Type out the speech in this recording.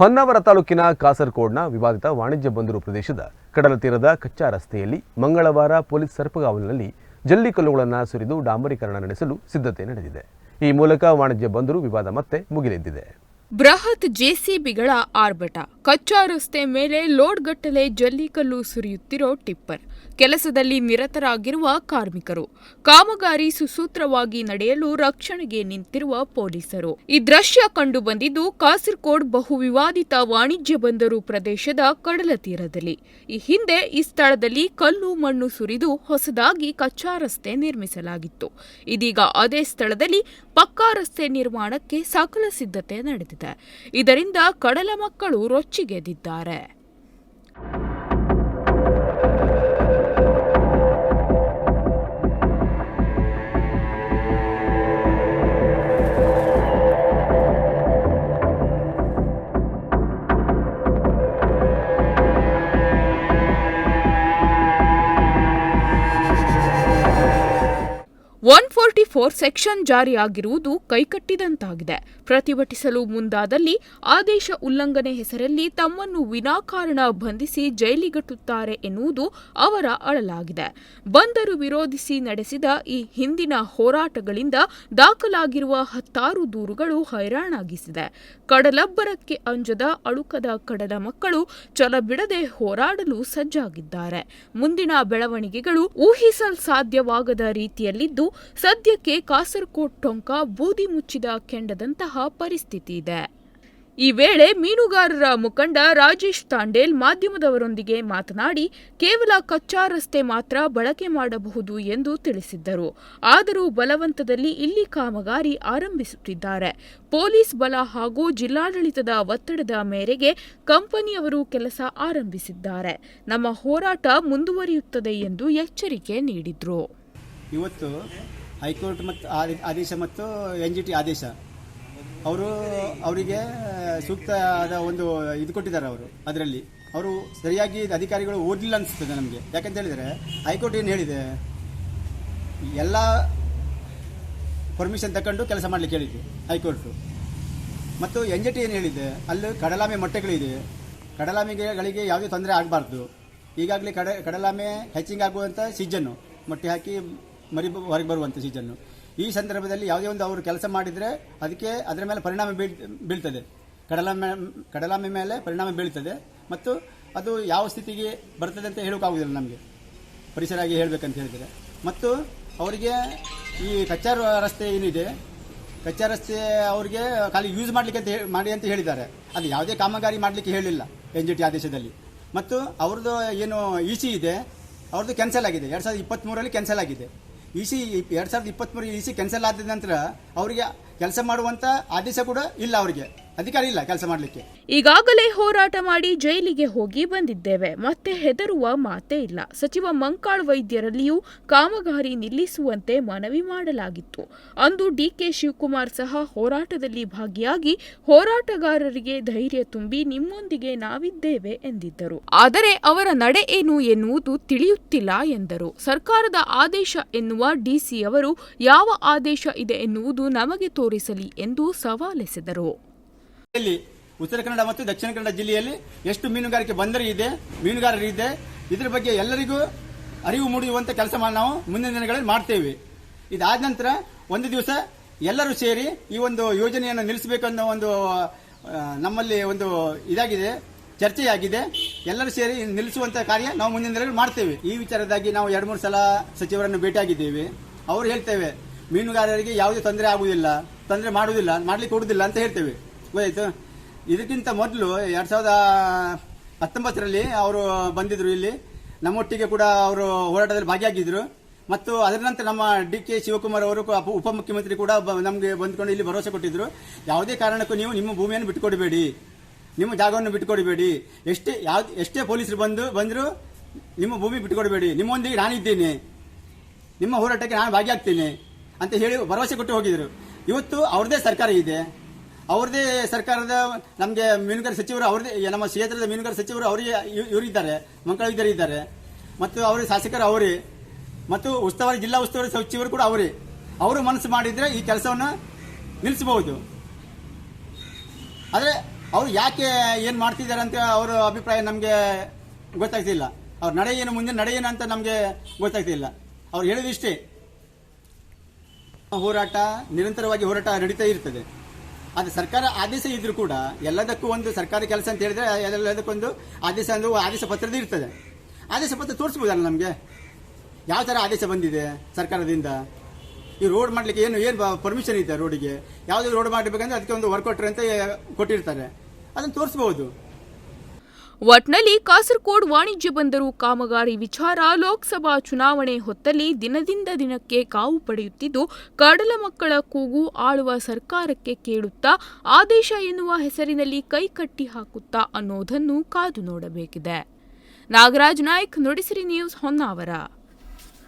ಹೊನ್ನಾವರ ತಾಲೂಕಿನ ಕಾಸರಕೋಡ್ನ ವಿವಾದಿತ ವಾಣಿಜ್ಯ ಬಂದರು ಪ್ರದೇಶದ ಕಡಲ ತೀರದ ಕಚ್ಚಾ ರಸ್ತೆಯಲ್ಲಿ ಮಂಗಳವಾರ ಪೊಲೀಸ್ ಸರ್ಪಗಾವಲಿನಲ್ಲಿ ಜಲ್ಲಿಕಲ್ಲುಗಳನ್ನು ಸುರಿದು ಡಾಂಬರೀಕರಣ ನಡೆಸಲು ಸಿದ್ಧತೆ ನಡೆದಿದೆ. ಈ ಮೂಲಕ ವಾಣಿಜ್ಯ ಬಂದರು ವಿವಾದ ಮತ್ತೆ ಮುಗಿಲೆದ್ದಿದೆ. ಬೃಹತ್ ಜೆಸಿಬಿಗಳ ಆರ್ಭಟ. ಕಚ್ಚಾ ರಸ್ತೆ ಮೇಲೆ ಲೋಡ್ಗಟ್ಟಲೆ ಜಲ್ಲಿಕಲ್ಲು ಸುರಿಯುತ್ತಿರೋ ಟಿಪ್ಪರ್. ಕೆಲಸದಲ್ಲಿ ನಿರತರಾಗಿರುವ ಕಾರ್ಮಿಕರು. ಕಾಮಗಾರಿ ಸುಸೂತ್ರವಾಗಿ ನಡೆಯಲು ರಕ್ಷಣೆಗೆ ನಿಂತಿರುವ ಪೊಲೀಸರು. ಈ ದೃಶ್ಯ ಕಂಡು ಬಂದಿದ್ದು ಕಾಸರಕೋಡ್ ಬಹು ವಿವಾದಿತ ವಾಣಿಜ್ಯ ಬಂದರು ಪ್ರದೇಶದ ಕಡಲ ತೀರದಲ್ಲಿ. ಈ ಹಿಂದೆ ಈ ಸ್ಥಳದಲ್ಲಿ ಕಲ್ಲು ಮಣ್ಣು ಸುರಿದು ಹೊಸದಾಗಿ ಕಚ್ಚಾ ರಸ್ತೆ ನಿರ್ಮಿಸಲಾಗಿತ್ತು. ಇದೀಗ ಅದೇ ಸ್ಥಳದಲ್ಲಿ ಪಕ್ಕಾ ರಸ್ತೆ ನಿರ್ಮಾಣಕ್ಕೆ ಸಕಲ ಸಿದ್ಧತೆ ನಡೆದಿದೆ. ಇದರಿಂದ ಕಡಲ ಮಕ್ಕಳು ಫೋರ್ಟಿ ಫೋರ್ ಸೆಕ್ಷನ್ ಜಾರಿಯಾಗಿರುವುದು ಕೈಕಟ್ಟಿದಂತಾಗಿದೆ. ಪ್ರತಿಭಟಿಸಲು ಮುಂದಾದಲ್ಲಿ ಆದೇಶ ಉಲ್ಲಂಘನೆ ಹೆಸರಲ್ಲಿ ತಮ್ಮನ್ನು ವಿನಾಕಾರಣ ಬಂಧಿಸಿ ಜೈಲಿಗಟ್ಟುತ್ತಾರೆ ಎನ್ನುವುದು ಅವರ ಅಳಲಾಗಿದೆ. ಬಂದರು ವಿರೋಧಿಸಿ ನಡೆಸಿದ ಈ ಹಿಂದಿನ ಹೋರಾಟಗಳಿಂದ ದಾಖಲಾಗಿರುವ ಹತ್ತಾರು ದೂರುಗಳು ಹೈರಾಣಾಗಿಸಿದೆ. ಕಡಲಬ್ಬರಕ್ಕೆ ಅಂಜದ ಅಳುಕದ ಕಡಲ ಮಕ್ಕಳು ಛಲಬಿಡದೆ ಹೋರಾಡಲು ಸಜ್ಜಾಗಿದ್ದಾರೆ. ಮುಂದಿನ ಬೆಳವಣಿಗೆಗಳು ಊಹಿಸಲ್ ಸಾಧ್ಯವಾಗದ ರೀತಿಯಲ್ಲಿದ್ದು ಸದ್ಯಕ್ಕೆ ಕಾಸರಕೋಟ್ ಟೊಂಕ ಬೂದಿ ಮುಚ್ಚಿದ ಕೆಂಡದಂತಹ ಪರಿಸ್ಥಿತಿ ಇದೆ. ಈ ವೇಳೆ ಮೀನುಗಾರರ ಮುಖಂಡ ರಾಜೇಶ್ ತಾಂಡೇಲ್ ಮಾಧ್ಯಮದವರೊಂದಿಗೆ ಮಾತನಾಡಿ, ಕೇವಲ ಕಚ್ಚಾ ರಸ್ತೆ ಮಾತ್ರ ಬಳಕೆ ಮಾಡಬಹುದು ಎಂದು ತಿಳಿಸಿದ್ದರು. ಆದರೂ ಬಲವಂತದಲ್ಲಿ ಇಲ್ಲಿ ಕಾಮಗಾರಿ ಆರಂಭಿಸುತ್ತಿದ್ದಾರೆ. ಪೊಲೀಸ್ ಬಲ ಹಾಗೂ ಜಿಲ್ಲಾಡಳಿತದ ಒತ್ತಡದ ಮೇರೆಗೆ ಕಂಪನಿಯವರು ಕೆಲಸ ಆರಂಭಿಸಿದ್ದಾರೆ. ನಮ್ಮ ಹೋರಾಟ ಮುಂದುವರಿಯುತ್ತದೆ ಎಂದು ಎಚ್ಚರಿಕೆ ನೀಡಿದರು. ಇವತ್ತು ಹೈಕೋರ್ಟ್ ಮತ್ತು ಆದೆ- ಆದೇಶ ಮತ್ತು ಎನ್ ಜಿ ಟಿ ಆದೇಶ. ಅವರು ಅವರಿಗೆ ಸೂಕ್ತ ಆದ ಒಂದು ಇದು ಕೊಟ್ಟಿದ್ದಾರೆ ಅವರು, ಅದರಲ್ಲಿ. ಅವರು ಸರಿಯಾಗಿ ಅಧಿಕಾರಿಗಳು ಓದಲಿಲ್ಲ ಅನಿಸ್ತದೆ ನಮಗೆ. ಯಾಕಂತ ಹೇಳಿದರೆ, ಹೈಕೋರ್ಟ್ ಏನು ಹೇಳಿದೆ? ಎಲ್ಲ ಪರ್ಮಿಷನ್ ತಗೊಂಡು ಕೆಲಸ ಮಾಡಲಿಕ್ಕೆ ಹೇಳಿದ್ದು ಹೈಕೋರ್ಟು. ಮತ್ತು ಎನ್ ಜಿ ಟಿ ಏನು ಹೇಳಿದೆ? ಅಲ್ಲಿ ಕಡಲಾಮೆ ಮೊಟ್ಟೆಗಳಿದೆ. ಕಡಲಾಮೆಗಳಿಗೆ ಯಾವುದೇ ತೊಂದರೆ ಆಗಬಾರ್ದು. ಈಗಾಗಲೇ ಕಡ, ಕಡಲಾಮೆ ಹೆಚ್ಚಿಂಗ್ ಆಗುವಂಥ ಸೀಜನ್ನು ಮೊಟ್ಟೆ ಹಾಕಿ ಮರಿ ಹೊರಗೆ ಬರುವಂಥ ಸೀಸನ್ನು ಈ ಸಂದರ್ಭದಲ್ಲಿ ಯಾವುದೇ ಒಂದು ಅವರು ಕೆಲಸ ಮಾಡಿದರೆ ಅದಕ್ಕೆ ಅದರ ಮೇಲೆ ಪರಿಣಾಮ ಬೀಳ್ ಬೀಳ್ತದೆ. ಕಡಲಾಮೆ ಕಡಲಾಮೆ ಮೇಲೆ ಪರಿಣಾಮ ಬೀಳ್ತದೆ. ಮತ್ತು ಅದು ಯಾವ ಸ್ಥಿತಿಗೆ ಬರ್ತದೆ ಅಂತ ಹೇಳೋಕ್ಕಾಗೋದಿಲ್ಲ ನಮಗೆ. ಪರಿಸರಾಗಿ ಹೇಳಬೇಕಂತ ಹೇಳಿದರೆ. ಮತ್ತು ಅವರಿಗೆ ಈ ಕಚ್ಚಾ ರಸ್ತೆ ಏನಿದೆ ಕಚ್ಚಾ ರಸ್ತೆ ಅವರಿಗೆ ಖಾಲಿ ಯೂಸ್ ಮಾಡಲಿಕ್ಕೆ ಅಂತ ಮಾಡಿ ಅಂತ ಹೇಳಿದ್ದಾರೆ. ಅದು ಯಾವುದೇ ಕಾಮಗಾರಿ ಮಾಡಲಿಕ್ಕೆ ಹೇಳಿಲ್ಲ ಎನ್ ಜಿ ಟಿ ಆದೇಶದಲ್ಲಿ. ಮತ್ತು ಅವ್ರದ್ದು ಏನು ಇ ಸಿ ಇದೆ, ಅವ್ರದ್ದು ಕ್ಯಾನ್ಸಲ್ ಆಗಿದೆ. ಎರಡು ಸಾವಿರದ ಇಪ್ಪತ್ತ್ಮೂರರಲ್ಲಿ ಕ್ಯಾನ್ಸಲ್ ಆಗಿದೆ. ಇ ಸಿ ಎರಡು ಸಾವಿರದ ಇಪ್ಪತ್ತ್ಮೂರಿಗೆ ಇ ಸಿ ಕ್ಯಾನ್ಸಲ್ ಆದ ನಂತರ ಅವರಿಗೆ ಕೆಲಸ ಮಾಡುವಂತ ಆದೇಶ ಕೂಡ ಇಲ್ಲ ಅವರಿಗೆ. ಅಧಿಕಾರ ಇಲ್ಲ ಕೆಲಸ ಮಾಡಲಿಕ್ಕೆ. ಈಗಾಗಲೇ ಹೋರಾಟ ಮಾಡಿ ಜೈಲಿಗೆ ಹೋಗಿ ಬಂದಿದ್ದೇವೆ. ಮತ್ತೆ ಹೆದರುವ ಮಾತೇ ಇಲ್ಲ. ಸಚಿವ ಮಂಕಾಳ್ ವೈದ್ಯರಲ್ಲಿಯೂ ಕಾಮಗಾರಿ ನಿಲ್ಲಿಸುವಂತೆ ಮನವಿ ಮಾಡಲಾಗಿತ್ತು. ಅಂದು ಡಿಕೆ ಶಿವಕುಮಾರ್ ಸಹ ಹೋರಾಟದಲ್ಲಿ ಭಾಗಿಯಾಗಿ ಹೋರಾಟಗಾರರಿಗೆ ಧೈರ್ಯ ತುಂಬಿ ನಿಮ್ಮೊಂದಿಗೆ ನಾವಿದ್ದೇವೆ ಎಂದಿದ್ದರು. ಆದರೆ ಅವರ ನಡೆ ಏನು ಎನ್ನುವುದು ತಿಳಿಯುತ್ತಿಲ್ಲ ಎಂದರು. ಸರ್ಕಾರದ ಆದೇಶ ಎನ್ನುವ ಡಿಸಿ ಅವರು ಯಾವ ಆದೇಶ ಇದೆ ಎನ್ನುವುದು ನಮಗೆ ತೋರಿಸಲಿ ಎಂದು ಸವಾಲೆಸೆದರು. ಉತ್ತರ ಕನ್ನಡ ಮತ್ತು ದಕ್ಷಿಣ ಕನ್ನಡ ಜಿಲ್ಲೆಯಲ್ಲಿ ಎಷ್ಟು ಮೀನುಗಾರಿಕೆ ಬಂದರು ಇದೆ, ಮೀನುಗಾರರು ಇದೆ, ಇದರ ಬಗ್ಗೆ ಎಲ್ಲರಿಗೂ ಅರಿವು ಮೂಡಿಸುವಂತ ಕೆಲಸ ನಾವು ಮುಂದಿನ ದಿನಗಳಲ್ಲಿ ಮಾಡ್ತೇವೆ. ಇದಾದ ನಂತರ ಒಂದು ದಿವಸ ಎಲ್ಲರೂ ಸೇರಿ ಈ ಒಂದು ಯೋಜನೆಯನ್ನು ನಿಲ್ಲಿಸಬೇಕನ್ನೋ ಒಂದು ನಮ್ಮಲ್ಲಿ ಒಂದು ಇದಾಗಿದೆ, ಚರ್ಚೆಯಾಗಿದೆ. ಎಲ್ಲರೂ ಸೇರಿ ನಿಲ್ಲಿಸುವಂತ ಕಾರ್ಯ ನಾವು ಮುಂದಿನ ದಿನಗಳಲ್ಲಿ ಮಾಡ್ತೇವೆ. ಈ ವಿಚಾರದಾಗಿ ನಾವು ಎರಡು ಮೂರು ಸಲ ಸಚಿವರನ್ನು ಭೇಟಿಯಾಗಿದ್ದೇವೆ. ಅವರು ಹೇಳ್ತೇವೆ ಮೀನುಗಾರರಿಗೆ ಯಾವುದೇ ತೊಂದರೆ ಆಗುವುದಿಲ್ಲ, ತೊಂದರೆ ಮಾಡುವುದಿಲ್ಲ, ಮಾಡಲಿಕ್ಕೆ ಕೊಡುವುದಿಲ್ಲ ಅಂತ ಹೇಳ್ತೇವೆ. ಗೊತ್ತಾಯ್ತು? ಇದಕ್ಕಿಂತ ಮೊದಲು ಎರಡು ಸಾವಿರದ ಹತ್ತೊಂಬತ್ತರಲ್ಲಿ ಅವರು ಬಂದಿದ್ರು ಇಲ್ಲಿ. ನಮ್ಮೊಟ್ಟಿಗೆ ಕೂಡ ಅವರು ಹೋರಾಟದಲ್ಲಿ ಭಾಗಿಯಾಗಿದ್ರು. ಮತ್ತು ಅದರ ನಂತರ ನಮ್ಮ ಡಿ ಕೆ ಶಿವಕುಮಾರ್ ಅವರು ಉಪ- ಉಪಮುಖ್ಯಮಂತ್ರಿ ಕೂಡ ನಮಗೆ ಬಂದ್ಕೊಂಡು ಇಲ್ಲಿ ಭರವಸೆ ಕೊಟ್ಟಿದ್ರು. ಯಾವುದೇ ಕಾರಣಕ್ಕೂ ನೀವು ನಿಮ್ಮ ಭೂಮಿಯನ್ನು ಬಿಟ್ಟುಕೊಡಬೇಡಿ. ನಿಮ್ಮ ಜಾಗವನ್ನು ಬಿಟ್ಟುಕೊಡಬೇಡಿ. ಎಷ್ಟೇ, ಯಾವ, ಎಷ್ಟೇ ಪೊಲೀಸರು ಬಂದು, ಬಂದರೂ ನಿಮ್ಮ ಭೂಮಿ ಬಿಟ್ಟುಕೊಡಬೇಡಿ. ನಿಮ್ಮೊಂದಿಗೆ ನಾನಿದ್ದೇನೆ. ನಿಮ್ಮ ಹೋರಾಟಕ್ಕೆ ನಾನು ಭಾಗಿಯಾಗ್ತೇನೆ. ಅಂತ ಹೇಳಿ ಭರವಸೆ ಕೊಟ್ಟು ಹೋಗಿದ್ರು. ಇವತ್ತು ಅವ್ರದೇ ಸರ್ಕಾರ ಇದೆ. ಅವ್ರದೇ ಸರ್ಕಾರದ ನಮಗೆ ಮೀನುಗಾರ ಸಚಿವರು ಅವ್ರದೇ ನಮ್ಮ ಕ್ಷೇತ್ರದ ಮೀನುಗಾರ ಸಚಿವರು ಅವರಿಗೆ ಇವರಿದ್ದಾರೆ ಮಂಗಳವಿದ್ದರು ಇದ್ದಾರೆ. ಮತ್ತು ಅವರ ಶಾಸಕರು ಅವರೇ. ಮತ್ತು ಉಸ್ತುವಾರಿ, ಜಿಲ್ಲಾ ಉಸ್ತುವಾರಿ ಸಚಿವರು ಕೂಡ ಅವರೇ. ಅವರು ಮನಸ್ಸು ಮಾಡಿದ್ರೆ ಈ ಕೆಲಸವನ್ನು ನಿಲ್ಲಿಸಬಹುದು. ಆದರೆ ಅವ್ರು ಯಾಕೆ ಏನು ಮಾಡ್ತಿದ್ದಾರೆ ಅಂತ ಅವರ ಅಭಿಪ್ರಾಯ ನಮಗೆ ಗೊತ್ತಾಗ್ತಿಲ್ಲ. ಅವ್ರ ನಡೆ ಮುಂದೆ ನಡೆ ಏನು ಅಂತ ನಮಗೆ ಗೊತ್ತಾಗ್ತಿಲ್ಲ. ಅವ್ರು ಹೇಳಿದಿಷ್ಟೇ. ಹೋರಾಟ ನಿರಂತರವಾಗಿ ಹೋರಾಟ ನಡೀತಾ ಇರ್ತದೆ. ಅದು ಸರ್ಕಾರ ಆದೇಶ ಇದ್ರೂ ಕೂಡ ಎಲ್ಲದಕ್ಕೂ ಒಂದು ಸರ್ಕಾರಿ ಕೆಲಸ ಅಂತ ಹೇಳಿದ್ರೆ ಎಲ್ಲದಕ್ಕೊಂದು ಆದೇಶ ಅಂದ್ರೆ ಆದೇಶ ಪತ್ರದ ಇರ್ತದೆ. ಆದೇಶ ಪತ್ರ ತೋರಿಸ್ಬೋದಲ್ಲ ನಮಗೆ? ಯಾವ ಥರ ಆದೇಶ ಬಂದಿದೆ ಸರ್ಕಾರದಿಂದ? ಈ ರೋಡ್ ಮಾಡಲಿಕ್ಕೆ ಏನು ಏನು ಪರ್ಮಿಷನ್ ಇದೆ ರೋಡಿಗೆ ಯಾವುದೇ ರೋಡ್ ಮಾಡಬೇಕಂದ್ರೆ ಅದಕ್ಕೆ ಒಂದು ವರ್ಕೌಟರ್ ಅಂತ ಕೊಟ್ಟಿರ್ತಾರೆ. ಅದನ್ನು ತೋರಿಸ್ಬೋದು. ಒಟ್ನಲ್ಲಿ ಕಾಸರಗೋಡ್ ವಾಣಿಜ್ಯ ಬಂದರು ಕಾಮಗಾರಿ ವಿಚಾರ ಲೋಕಸಭಾ ಚುನಾವಣೆ ಹೊತ್ತಲ್ಲಿ ದಿನದಿಂದ ದಿನಕ್ಕೆ ಕಾವು ಪಡೆಯುತ್ತಿದ್ದು, ಕಡಲ ಮಕ್ಕಳ ಕೂಗು ಆಳುವ ಸರ್ಕಾರಕ್ಕೆ ಕೇಳುತ್ತಾ, ಆದೇಶ ಎನ್ನುವ ಹೆಸರಿನಲ್ಲಿ ಕೈಕಟ್ಟಿ ಹಾಕುತ್ತಾ ಅನ್ನೋದನ್ನು ಕಾದು ನೋಡಬೇಕಿದೆ. ನಾಗರಾಜ್ ನಾಯ್ಕ್, ನುಡಿಸಿರಿ ನ್ಯೂಸ್ ಹೊನ್ನಾವರ.